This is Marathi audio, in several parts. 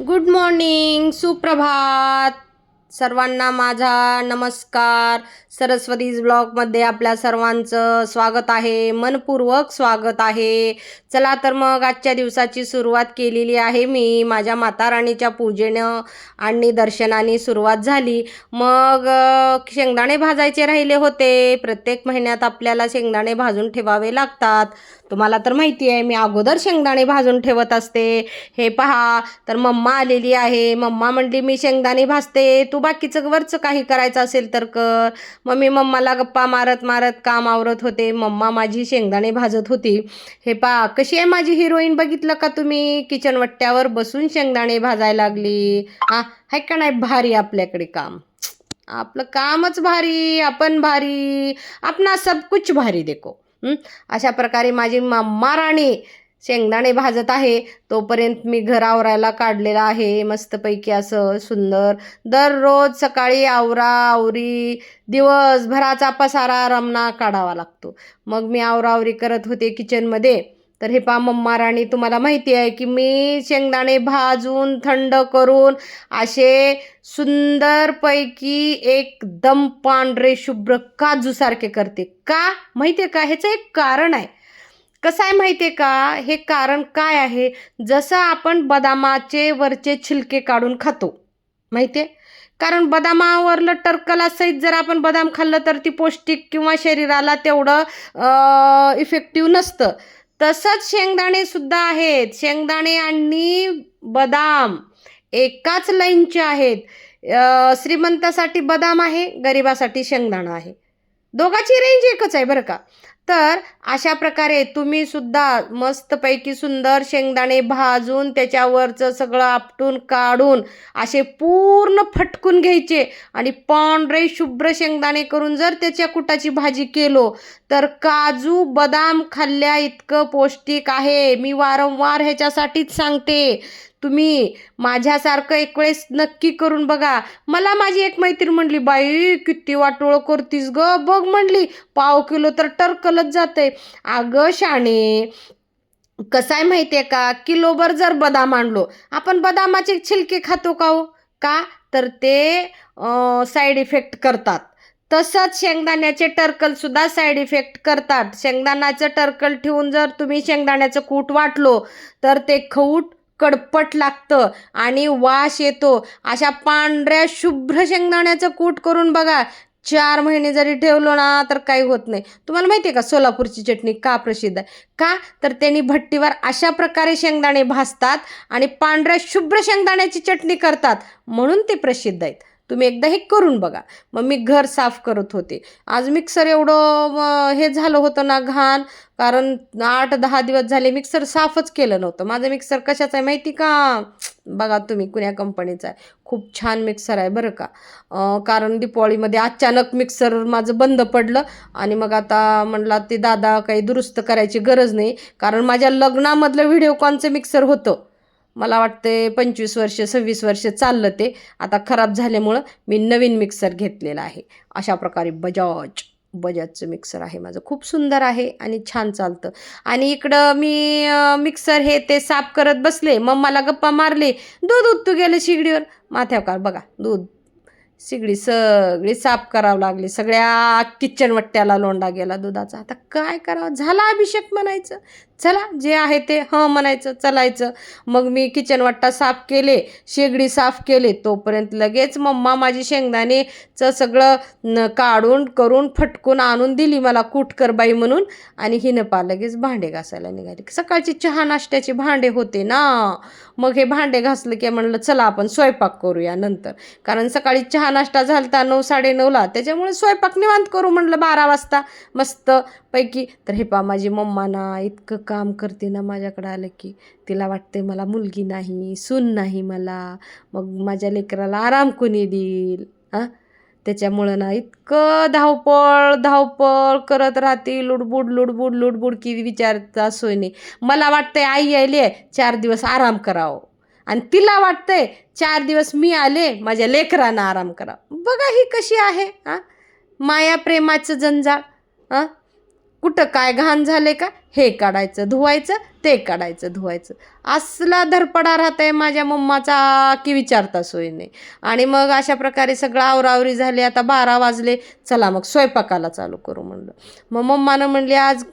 गुड मॉर्निंग सुप्रभात सर्वांना माझा नमस्कार. सरस्वतीज ब्लॉगमध्ये आपल्या सर्वांचं स्वागत आहे. मनपूर्वक स्वागत आहे. चला तर मग आजच्या दिवसाची सुरुवात केलेली आहे मी. माझ्या माता राणीच्या पूजेनं आणि दर्शनाने सुरुवात झाली. मग शेंगदाणे भाजायचे राहिले होते. प्रत्येक महिन्यात आपल्याला शेंगदाणे भाजून ठेवावे लागतात. तुम्हाला तर माहिती आहे मी अगोदर शेंगदाणे भाजून ठेवत असते. हे पहा तर मम्मा आलेली आहे. मम्मा म्हणली मी शेंगदाणे भाजते. तू बाकीचं वरचं काही करायचं असेल तर कर. मग मी मम्माला गप्पा मारत मारत काम आवरत होते. मम्मा माझी शेंगदाणे भाजत होती. हे पहा कशी आहे माझी हिरोईन बघितलं का तुम्ही? किचन वट्ट्यावर बसून शेंगदाणे भाजायला लागली. हा हाय का नाही? भारी आपल्याकडे काम. आपलं कामच भारी आपण भारी. आपणा सब कुछ भारी देखो. अशा प्रकारे माझी मम्मा राणी शेंगदाणे भाजत आहे. तोपर्यंत मी घर आवरायला काढलेलं आहे. मस्तपैकी असं सुंदर दररोज सकाळी आवरा आवरी दिवसभराचा पसारा रमणा काढावा लागतो. मग मी आवरावरी करत होते किचनमध्ये. तर हे पा मम्मा राणी तुम्हाला माहिती आहे की मी शेंगदाणे भाजून थंड करून असे सुंदरपैकी एकदम पांढरे शुभ्र काजूसारखे करते. का? माहिती आहे का? ह्याचं एक कारण आहे. कसं आहे माहिती आहे का? हे कारण काय आहे? जसं आपण बदामाचे वरचे छिलके काढून खातो माहिती आहे कारण बदामावरलं टर्कलासहित जर आपण बदाम खाल्लं तर ती पौष्टिक किंवा शरीराला तेवढं इफेक्टिव्ह नसतं. तसंच शेंगदाणे सुद्धा आहेत. शेंगदाणे आणि बदाम एकाच लाईनचे आहेत. श्रीमंतासाठी बदाम आहे गरिबासाठी शेंगदाणा आहे. दोघाची रेंज एकच आहे बरं का? तर अशा प्रकारे तुम्ही सुद्धा मस्तपैकी सुंदर शेंगदाणे भाजून त्याच्यावरचं सगळं आपटून काढून असे पूर्ण फटकून घ्यायचे आणि पांढरे शुभ्र शेंगदाणे करून जर त्याच्या कुटाची भाजी केलो तर काजू बदाम खाल्ल्या इतकं पौष्टिक आहे. मी वारंवार ह्याच्यासाठीच सांगते. तुम्ही माझ्यासारखं एक वेळेस नक्की करून बघा. मला माझी एक मैत्रीण म्हणली बाई किती वाटोळं करतीस ग. बघ म्हणली पाव किलो तर टरकलच जाते अगं शाणे कसं आहे माहिती आहे का? किलोभर जर बदाम आणलो आपण बदामाचे छिलके खातो का हो? का? तर ते साईड इफेक्ट करतात. तसंच शेंगदाण्याचे टर्कलसुद्धा साईड इफेक्ट करतात. शेंगदाण्याचं टर्कल ठेवून जर तुम्ही शेंगदाण्याचं कूट वाटलो तर ते खऊट कडपट लागतं आणि वास येतो. अशा पांढऱ्या शुभ्र शेंगदाण्याचं कूट करून बघा. चार महिने जरी ठेवलो ना तर काही होत नाही. तुम्हाला माहिती आहे का सोलापूरची चटणी का प्रसिद्ध आहे? का? तर त्यांनी भट्टीवर अशा प्रकारे शेंगदाणे भासतात आणि पांढऱ्या शुभ्र शेंगदाण्याची चटणी करतात. म्हणून ते प्रसिद्ध आहेत. तुम्ही एकदा हे करून बघा. मग मी घर साफ करत होते. आज मिक्सर एवढं हे झालं होतं ना घाण. कारण आठ दहा दिवस झाले मिक्सर साफच केलं नव्हतं. माझं मिक्सर कशाचं आहे माहिती का? बघा तुम्ही कुण्या कंपनीचा आहे. खूप छान मिक्सर आहे बरं का. कारण दिपावळीमध्ये अचानक मिक्सर माझं बंद पडलं. आणि मग आता म्हणला ते दादा काही दुरुस्त करायची गरज नाही. कारण माझ्या लग्नामधलं व्हिडिओकॉनचं मिक्सर होतं. मला वाटते पंचवीस वर्ष सव्वीस वर्ष चाललं ते. आता खराब झाल्यामुळं मी नवीन मिक्सर घेतलेला आहे. अशा प्रकारे बजाज बजाजचं मिक्सर आहे माझं. खूप सुंदर आहे आणि छान चालतं. आणि इकडं मी मिक्सर हे ते साफ करत बसले. मग मला गप्पा मारले. दूध उतू गेलं शिगडीवर. माथ्यावर बघा दूध. शिगडी सगळी साफ करावं लागली. सगळ्या किचन वट्ट्याला लोंडा गेला दुधाचा. आता काय करावं? झाला अभिषेक म्हणायचं. चला जे आहे ते हं म्हणायचं चलायचं. मग मी किचन वाट्टा साफ केले शेगडी साफ केले. तोपर्यंत लगेच मम्मा माझी शेंगदाणेचं सगळं न काढून करून फटकून आणून दिली मला कुटकर बाई म्हणून. आणि हिनं पा लगेच भांडे घासायला निघाली. सकाळची चहा नाश्त्याचे भांडे होते ना. मग हे भांडे घासलं की म्हणलं चला आपण स्वयंपाक करूया नंतर. कारण सकाळी चहा नाश्ता झालता नऊ साडेनऊला त्याच्यामुळे स्वयंपाक निवांत करू म्हणलं बारा वाजता. मस्त पैकी. तर हे पा माझी मम्मा ना इतकं काम करते ना माझ्याकडं आलं की तिला वाटते मला मुलगी नाही सून नाही मला. मग माझ्या लेकराला आराम कोणी देईल? हां त्याच्यामुळं ना इतकं धावपळ धावपळ करत राहते. लुडबुड लुडबुड लुडबुड की विचारता सोय नाही. मला वाटतंय आई आली आहे चार दिवस आराम करावं. आणि तिला वाटतंय चार दिवस मी आले माझ्या लेकरांना आराम करा बघा ही कशी आहे हां माया प्रेमाचं जंजाळ हां कुठं काय घाण झाले का? हे काढायचं धुवायचं ते काढायचं धुवायचं. असला धरपडा राहत आहे माझ्या मम्माचा की विचारता सोय नाही. आणि मग अशा प्रकारे सगळं आवरावरी झाली आता बारा वाजले. चला मग स्वयंपाकाला चालू करू म्हणलं. मग मम्मानं म्हणली आज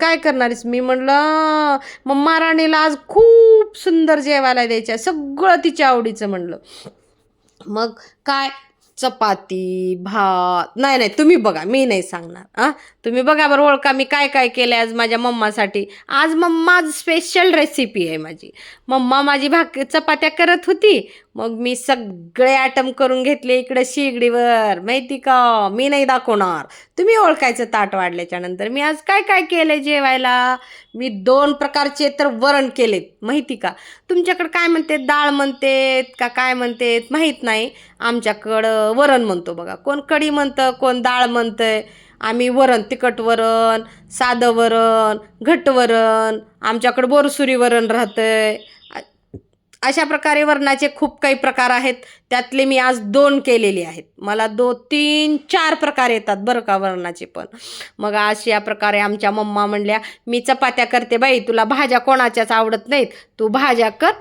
काय करणारीस? मी म्हणलं मम्मा राणीला आज खूप सुंदर जेवायला द्यायचं सगळं तिच्या आवडीचं म्हणलं. मग काय? चपाती भात. नाही नाही तुम्ही बघा मी नाही सांगणार आ तुम्ही बघा बरं ओळखा मी काय काय केलं आज माझ्या मम्मासाठी. आज मम्मा स्पेशल रेसिपी आहे माझी. मम्मा माझी भाक चपात्या करत होती. मग मी सगळे आयटम करून घेतले इकडं शेगडीवर माहिती का? मी नाही दाखवणार. तुम्ही ओळखायचं ताट वाढल्याच्या नंतर. मी आज काय काय केलं जेवायला? मी दोन प्रकारचे तर वरण केलेत. माहिती का? तुमच्याकडं काय म्हणते? डाळ म्हणतेत का काय म्हणतेत? माहीत नाही. आमच्याकडं वरण म्हणतो बघा. कोण कढी म्हणतं कोण डाळ म्हणतंय. आम्ही वरण तिखट वरण साधं वरण घट वरण आमच्याकडं बोरसुरी वरण राहतंय. आहे अशा प्रकारे वरणाचे खूप काही प्रकार आहेत. त्यातले मी आज दोन केलेले आहेत. मला दो तीन चार प्रकार येतात बरं का वरणाचे पण. मग अशा प्रकारे आमच्या मम्मा म्हणल्या मी चपात्या करते बाई तुला भाज्या कोणाच्याच आवडत नाहीत. तू भाज्या कर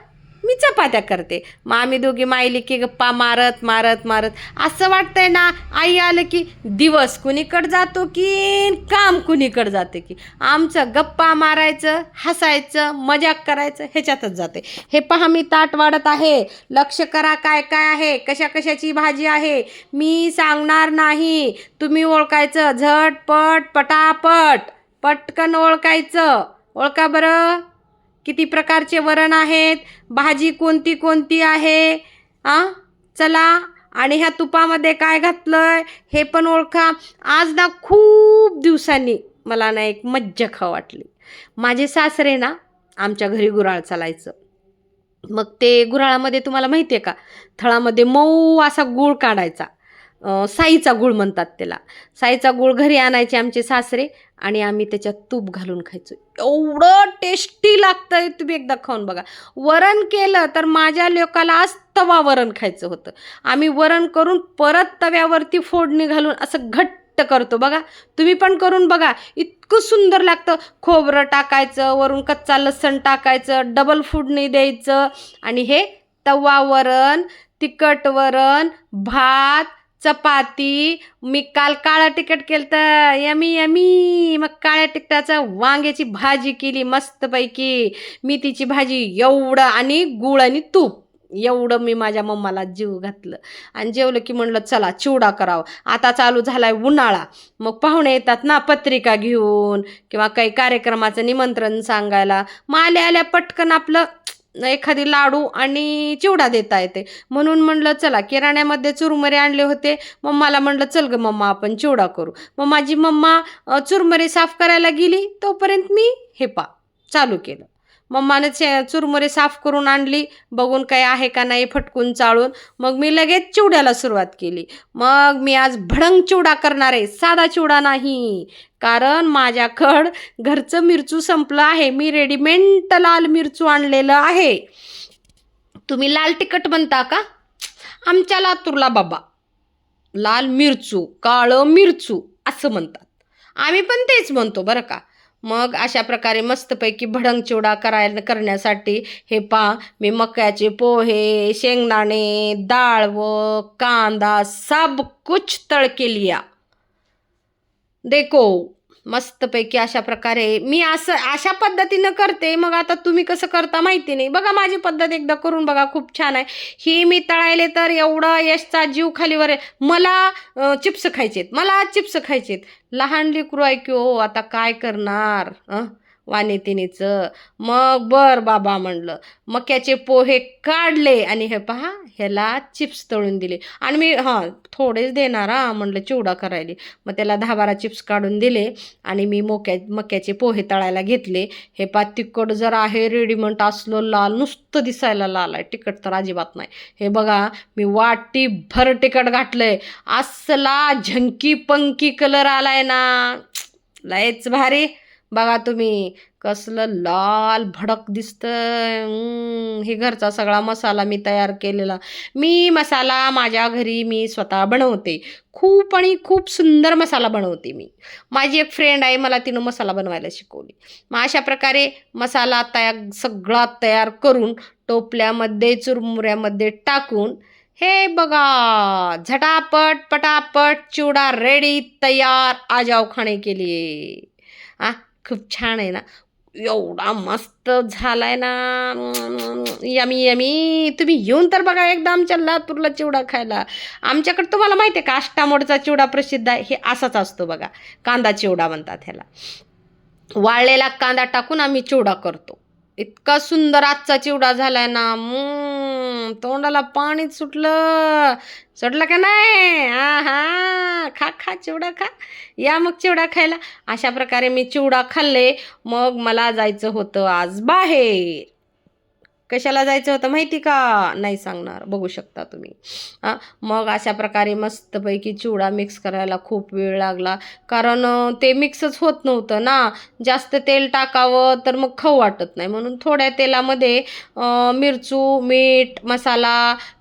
मी चपात्या करते. मग आम्ही दोघी मायली की गप्पा मारत मारत मारत. असं वाटतंय ना आई आलं की दिवस कुणीकडं जातो की काम कुणीकडं जाते की. आमचं गप्पा मारायचं हसायचं मजाक करायचं ह्याच्यातच जाते. हे पहा मी ताट वाढत आहे. लक्ष करा काय काय आहे. कशा कशाची भाजी आहे. मी सांगणार नाही. तुम्ही ओळखायचं. झटपट पटापट. पटकन ओळखायचं. ओळखा बरं? किती प्रकारचे वरण आहेत? भाजी कोणती कोणती आहे? आ? चला आणि ह्या तुपामध्ये काय घातलं हे पण ओळखा. आज ना खूप दिवसांनी मला ना एक मज्जा खाव वाटली. माझे सासरे ना आमच्या घरी गुराळ चालायचं. मग ते गुराळामध्ये तुम्हाला माहिती आहे का? थळामध्ये मऊ असा गूळ काढायचा. साईचा गूळ म्हणतात त्याला. साईचा गूळ घरी आणायचे आमचे सासरे. आणि आम्ही त्याच्यात तूप घालून खायचो. एवढं टेस्टी लागतंय तुम्ही एकदा खाऊन बघा. वरण केलं तर माझ्या लोकाला आज तवा वरण खायचं होतं. आम्ही वरण करून परत तव्यावरती फोडणी घालून असं घट्ट करतो बघा. तुम्ही पण करून बघा. इतकं सुंदर लागतं. खोबरं टाकायचं वरून कच्चा लसण टाकायचं डबल फोडणी द्यायचं. आणि हे तवा वरण तिखट वरण भात चपाती मी काल काळं तिखट केलं तर यमी यमी. मग काळ्या तिखटाचं वांग्याची भाजी केली मस्तपैकी. मेथीची भाजी एवढं आणि गुळ आणि तूप एवढं मी माझ्या मम्माला जीव घातलं. आणि जेवलं की म्हणलं चला चिवडा करावं. आता चालू झालाय उन्हाळा. मग पाहुणे येतात ना पत्रिका घेऊन किंवा काही कार्यक्रमाचं निमंत्रण सांगायला. मग आल्या आल्या पटकन आपलं एखादी लाडू आणि चिवडा देता येते. म्हणून म्हणलं चला किराण्यामध्ये चुरमुरे आणले होते. मम्माला म्हणलं चल ग मम्मा आपण चिवडा करू. मग माझी मम्मा चुरमुरे साफ करायला गेली. तोपर्यंत मी हे पा चालू केलं. मम्माने चे चुरमुरे साफ करून आणली बघून काही आहे का नाही फटकून चाळून. मग मी लगेच चिवड्याला सुरुवात केली. मग मी आज भडंग चिवडा करणार आहे साधा चिवडा नाही. कारण माझ्याकडं घरचं मिरचू संपलं आहे. मी रेडीमेड लाल मिरचू आणलेलं आहे. तुम्ही लाल तिखट म्हणता का? आमच्या लातूरला बाबा. लाल मिरचू काळं मिरचू असं म्हणतात. आम्ही पण तेच म्हणतो बरं का. मग अशा प्रकारे मस्तपैकी भडंग चिवडा करायला करण्यासाठी हे पा मी मक्याचे पोहे शेंगदाणे डाळ व कांदा सब कुछ तळके लिया देखो. मस्तपैकी अशा प्रकारे मी असं अशा पद्धतीनं करते. मग आता तुम्ही कसं करता माहिती नाही. बघा माझी पद्धत एकदा करून बघा खूप छान आहे. ही मी तळायले तर एवढं यशचा जीव खालीवर आहे. मला चिप्स खायचेत. मला चिप्स खायचेत. लहान लेकरू आहे की हो आता काय करणार? अं? मग बर बाबा म्हणलं. मक्याचे पोहे काढले आणि हे पहा ह्याला चिप्स तळून दिले. आणि मी हां थोडेच देणार हा म्हणलं चिवडा करायला. मग त्याला दहा बारा चिप्स काढून दिले आणि मी मोक्या मक्याचे पोहे तळायला घेतले. हे पा तिखट जर आहे रेडीमेड असलं लाल नुसतं दिसायला लाल आहे. तिखट तर अजिबात नाही. हे बघा मी वाटी भर तिखट घातलंय. असला झंकी पंकी कलर आलाय ना. लयच भारी. बघा तुम्ही कसलं लाल भडक दिसतं हे घरचा सगळा मसाला मी तयार केलेला. मी मसाला माझ्या घरी मी स्वतः बनवते. खूप आणि खूप सुंदर मसाला बनवते मी. माझी एक फ्रेंड आहे मला तिनं मसाला बनवायला शिकवली. मग अशा प्रकारे मसाला तयार सगळा तयार करून टोपल्यामध्ये चुरमुऱ्यामध्ये टाकून हे बघा झटापट पटापट चिवडा रेडी तयार आजाव खाणे के लिए आ खूप छान आहे ना. एवढा मस्त झाला आहे ना. Yummy yummy. तुम्ही येऊन तर बघा एकदा आमच्या लातूरला चिवडा खायला. आमच्याकडे तुम्हाला माहिती आहे का आष्टामोडचा चिवडा प्रसिद्ध आहे. हे असाच असतो बघा. कांदा चिवडा म्हणतात ह्याला. वाळलेला कांदा टाकून आम्ही चिवडा करतो. इतका सुंदर आजचा चिवडा झालाय ना. हम्म, तोंडाला पाणीच सुटलं. सुटलं का नाही? हा हा खा खा चिवडा खा. या मग चिवडा खायला. अशा प्रकारे मी चिवडा खाल्ले. मग मला जायचं होतं आज बाहेर. कशाला जायचं होतं माहिती का? नाही सांगणार. बघू शकता तुम्ही. हां? मग अशा प्रकारे मस्तपैकी चिवडा मिक्स करायला खूप वेळ लागला. कारण ते मिक्सच होत नव्हतं ना. जास्त तेल टाकावं तर मग खाऊ वाटत नाही. म्हणून थोड्या तेलामध्ये मिरचू मीठ मसाला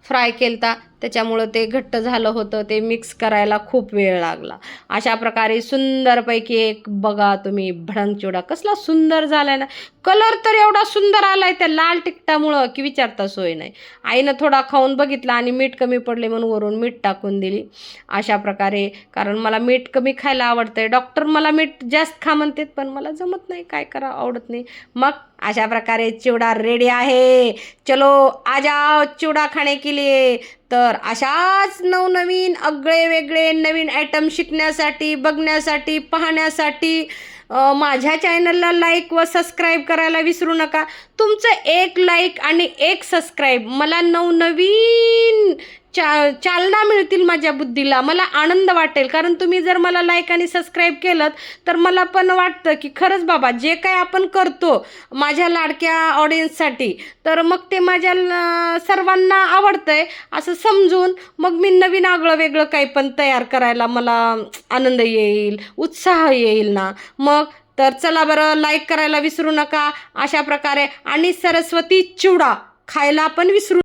फ्राय केलता. त्याच्यामुळं ते घट्ट झालं होतं. ते मिक्स करायला खूप वेळ लागला. अशा प्रकारे सुंदरपैकी एक बघा तुम्ही भडंग चिवडा. कसला सुंदर झालाय ना. कलर तर एवढा सुंदर आलाय त्या लाल तिखटामुळं की विचारता सोय नाही. आईनं थोडा खाऊन बघितला आणि मीठ कमी पडले म्हणून वरून मीठ टाकून दिली. अशा प्रकारे कारण मला मीठ कमी खायला आवडतंय. डॉक्टर मला मीठ जास्त खा म्हणतात पण मला जमत नाही काय करा आवडत नाही. मग अशा प्रकारे चिवडा रेडी आहे. चलो आजा चिवडा खाणे के लिए. तर अशाच नवनवीन आगळे वेगळे नवीन आयटम शिकण्यासाठी बघण्यासाठी पाहण्यासाठी माझ्या चॅनलला लाईक व सबस्क्राईब करायला विसरू नका. तुमचं एक लाईक आणि एक सबस्क्राईब मला नवनवीन चा चालना मिळतील माझ्या बुद्धीला. मला आनंद वाटेल. कारण तुम्ही जर मला लाईक आणि सबस्क्राईब केलं तर मला पण वाटतं की खरंच बाबा जे काय आपण करतो माझ्या लाडक्या ऑडियन्ससाठी तर मग ते माझ्या सर्वांना सर्वांना आवडतंय. असं समजून मग मी नवीन आगळं वेगळं काही पण तयार करायला मला आनंद येईल उत्साह येईल ना. मग तर चला बरं लाईक करायला विसरू नका. अशा प्रकारे आणि सरस्वती चिवडा खायला पण विसरू